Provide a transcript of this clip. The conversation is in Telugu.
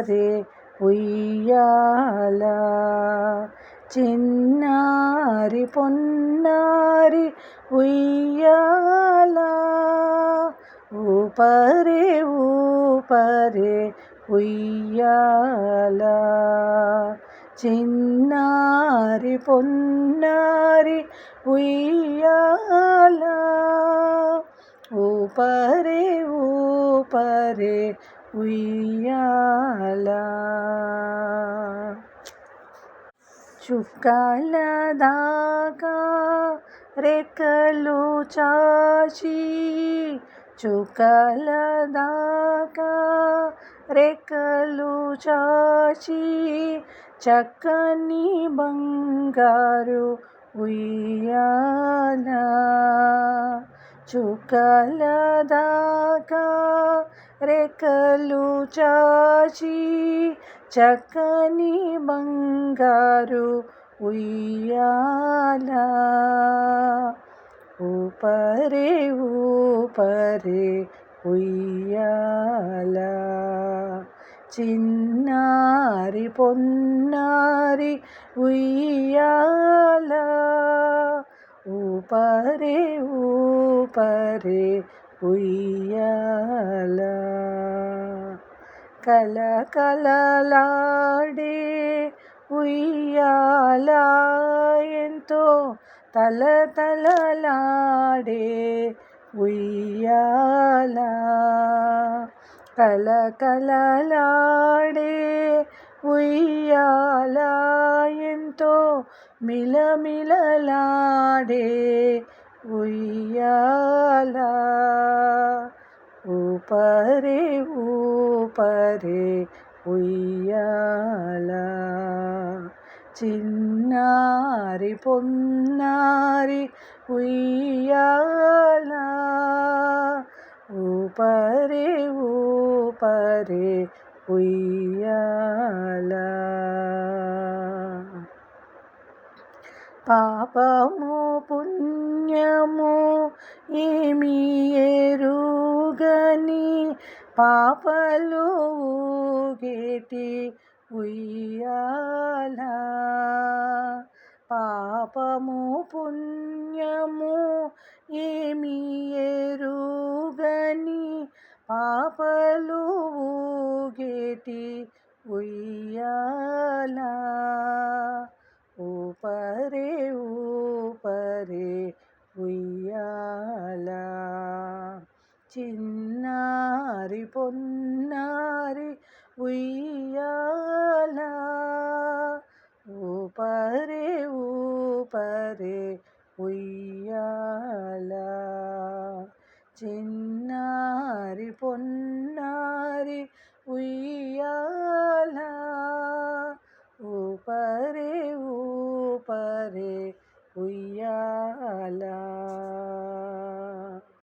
రే ఉయ్యాల. చిన్నారి పొన్నారి ఉయ్యాల. ఊపరే ఊపరే ఉయ్యాల. చిన్నారి పొన్నారి ఉయ్యాల. ఊపరే ఊపరే ఉయ్యాల చుక్కల దాకా రెక్కలు చాచి చుక్కల దాకా రెక్కలు చాచి చక్కని బంగారు ఉయ్యాల చుక్కల దాకా రెక్కలు చాచి చక్కని బంగారు ఉయ్యాల. ఊపరే ఊపరే ఉయ్యాల. చిన్నారి పొన్నారి ఉయ్యాల. ఊపరే ఊపరే ఉయ్యాల. కల కలలాడే ఉయ్యాల ఎంతో తల తలలాడే ఉయ్యాల. కల కలలాడే ఉయ్యాలా మిలమిలలాడే ఉయ్యాల. ఊపరే ఊపరే ఉయ్యాల. చిన్నారి పొన్నారి ఉయ్యాల. ఊపరే ఊపరే ఉయ్యాల. పాపము పుణ్యము ఏమి ఎరుగని పాపలు ఊగేటి ఉయ్యాల. పాపము పుణ్యము ఏమి ఎరుగని పాపలు ఊగేటి ఉయ్యాల. ఉయ్యాల. చిన్నారి పొన్నారి ఉయ్యాల. ఊపరే ఊపరే ఉయ్యాల. చిన్నారి పొన్నారి ఉయ్యాల. ఊపరే ఊపరే ఉయ్యాల